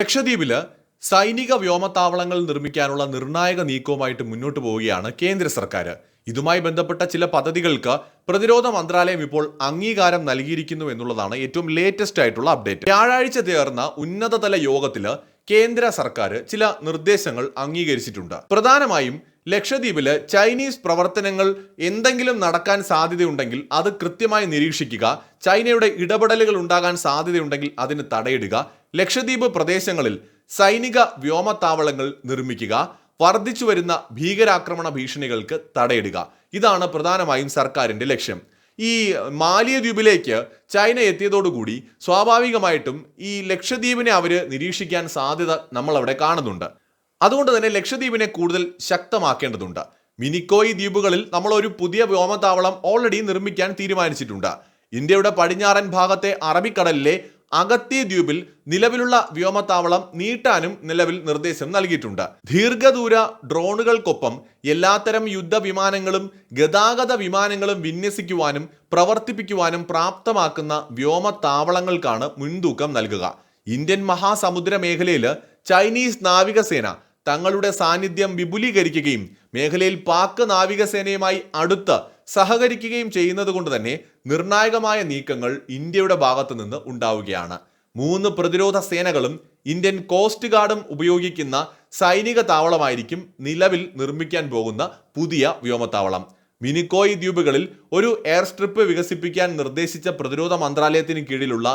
ലക്ഷദ്വീപിൽ സൈനിക വ്യോമത്താവളങ്ങൾ നിർമ്മിക്കാനുള്ള നിർണായക നീക്കവുമായിട്ട് മുന്നോട്ട് പോവുകയാണ് കേന്ദ്ര സർക്കാർ ഇതുമായി ബന്ധപ്പെട്ട ചില പദ്ധതികൾക്ക് പ്രതിരോധ മന്ത്രാലയം ഇപ്പോൾ അംഗീകാരം നൽകിയിരിക്കുന്നു എന്നുള്ളതാണ് ഏറ്റവും ലേറ്റസ്റ്റ് ആയിട്ടുള്ള അപ്ഡേറ്റ് വ്യാഴാഴ്ച ചേർന്ന ഉന്നതതല യോഗത്തിൽ കേന്ദ്ര സർക്കാർ ചില നിർദ്ദേശങ്ങൾ അംഗീകരിച്ചിട്ടുണ്ട്. പ്രധാനമായും ലക്ഷദ്വീപിൽ ചൈനീസ് പ്രവർത്തനങ്ങൾ എന്തെങ്കിലും നടക്കാൻ സാധ്യതയുണ്ടെങ്കിൽ അത് കൃത്യമായി നിരീക്ഷിക്കുക ചൈനയുടെ ഇടപെടലുകൾ ഉണ്ടാകാൻ സാധ്യതയുണ്ടെങ്കിൽ അതിന് തടയിടുക ലക്ഷദ്വീപ് പ്രദേശങ്ങളിൽ സൈനിക വ്യോമത്താവളങ്ങൾ നിർമ്മിക്കുക വർദ്ധിച്ചു വരുന്ന ഭീകരാക്രമണ ഭീഷണികൾക്ക് തടയിടുക. ഇതാണ് പ്രധാനമായും സർക്കാരിന്റെ ലക്ഷ്യം. ഈ മാലിയദ്വീപിലേക്ക് ചൈന എത്തിയതോടുകൂടി സ്വാഭാവികമായിട്ടും ഈ ലക്ഷദ്വീപിനെ അവർ നിരീക്ഷിക്കാൻ സാധ്യത നമ്മളവിടെ കാണുന്നുണ്ട്. അതുകൊണ്ട് തന്നെ ലക്ഷദ്വീപിനെ കൂടുതൽ ശക്തമാക്കേണ്ടതുണ്ട്. മിനിക്കോയി ദ്വീപുകളിൽ നമ്മൾ ഒരു പുതിയ വ്യോമത്താവളം ഓൾറെഡി നിർമ്മിക്കാൻ തീരുമാനിച്ചിട്ടുണ്ട്. ഇന്ത്യയുടെ പടിഞ്ഞാറൻ ഭാഗത്തെ അറബിക്കടലിലെ അഗത്തി ദ്വീപിൽ നിലവിലുള്ള വ്യോമത്താവളം നീട്ടാനും നിലവിൽ നിർദ്ദേശം നൽകിയിട്ടുണ്ട്. ദീർഘദൂര ഡ്രോണുകൾക്കൊപ്പം എല്ലാത്തരം യുദ്ധവിമാനങ്ങളും ഗതാഗത വിമാനങ്ങളും വിന്യസിക്കുവാനും പ്രവർത്തിപ്പിക്കുവാനും പ്രാപ്തമാക്കുന്ന വ്യോമത്താവളങ്ങൾക്കാണ് മുൻതൂക്കം നൽകുക. ഇന്ത്യൻ മഹാസമുദ്ര മേഖലയിൽ ചൈനീസ് നാവികസേന തങ്ങളുടെ സാന്നിധ്യം വിപുലീകരിക്കുകയും മേഖലയിൽ പാക് നാവികസേനയുമായി അടുത്ത് സഹകരിക്കുകയും ചെയ്യുന്നത് കൊണ്ട് തന്നെ നിർണായകമായ നീക്കങ്ങൾ ഇന്ത്യയുടെ ഭാഗത്തു നിന്ന് ഉണ്ടാവുകയാണ്. മൂന്ന് പ്രതിരോധ സേനകളും ഇന്ത്യൻ കോസ്റ്റ് ഗാർഡും ഉപയോഗിക്കുന്ന സൈനിക താവളമായിരിക്കും നിലവിൽ നിർമ്മിക്കാൻ പോകുന്ന പുതിയ വ്യോമത്താവളം. മിനിക്കോയി ദ്വീപുകളിൽ ഒരു എയർ സ്ട്രിപ്പ് വികസിപ്പിക്കാൻ നിർദ്ദേശിച്ച പ്രതിരോധ മന്ത്രാലയത്തിന് കീഴിലുള്ള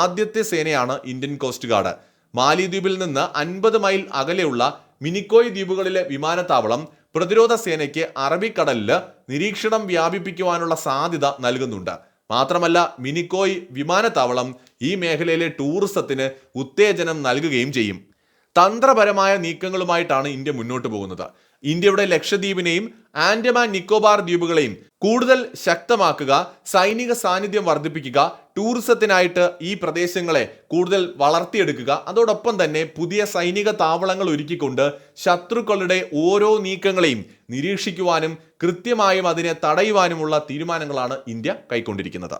ആദ്യത്തെ സേനയാണ് ഇന്ത്യൻ കോസ്റ്റ് ഗാർഡ്. മാലിദ്വീപിൽ നിന്ന് അൻപത് മൈൽ അകലെയുള്ള മിനിക്കോയ് ദ്വീപുകളിലെ വിമാനത്താവളം പ്രതിരോധ സേനയ്ക്ക് അറബിക്കടലിൽ നിരീക്ഷണം വ്യാപിപ്പിക്കുവാനുള്ള സാധ്യത നൽകുന്നുണ്ട്. മാത്രമല്ല മിനിക്കോയ് വിമാനത്താവളം ഈ മേഖലയിലെ ടൂറിസത്തിന് ഉത്തേജനം നൽകുകയും ചെയ്യും. തന്ത്രപരമായ നീക്കങ്ങളുമായിട്ടാണ് ഇന്ത്യ മുന്നോട്ട് പോകുന്നത്. ഇന്ത്യയുടെ ലക്ഷദ്വീപിനെയും ആൻഡമാൻ നിക്കോബാർ ദ്വീപുകളെയും കൂടുതൽ ശക്തമാക്കുക സൈനിക സാന്നിധ്യം വർദ്ധിപ്പിക്കുക ടൂറിസത്തിനായിട്ട് ഈ പ്രദേശങ്ങളെ കൂടുതൽ വളർത്തിയെടുക്കുക അതോടൊപ്പം തന്നെ പുതിയ സൈനിക താവളങ്ങൾ ഒരുക്കിക്കൊണ്ട് ശത്രുക്കളുടെ ഓരോ നീക്കങ്ങളെയും നിരീക്ഷിക്കുവാനും കൃത്യമായും അതിനെ തടയുവാനുമുള്ള തീരുമാനങ്ങളാണ് ഇന്ത്യ കൈക്കൊണ്ടിരിക്കുന്നത്.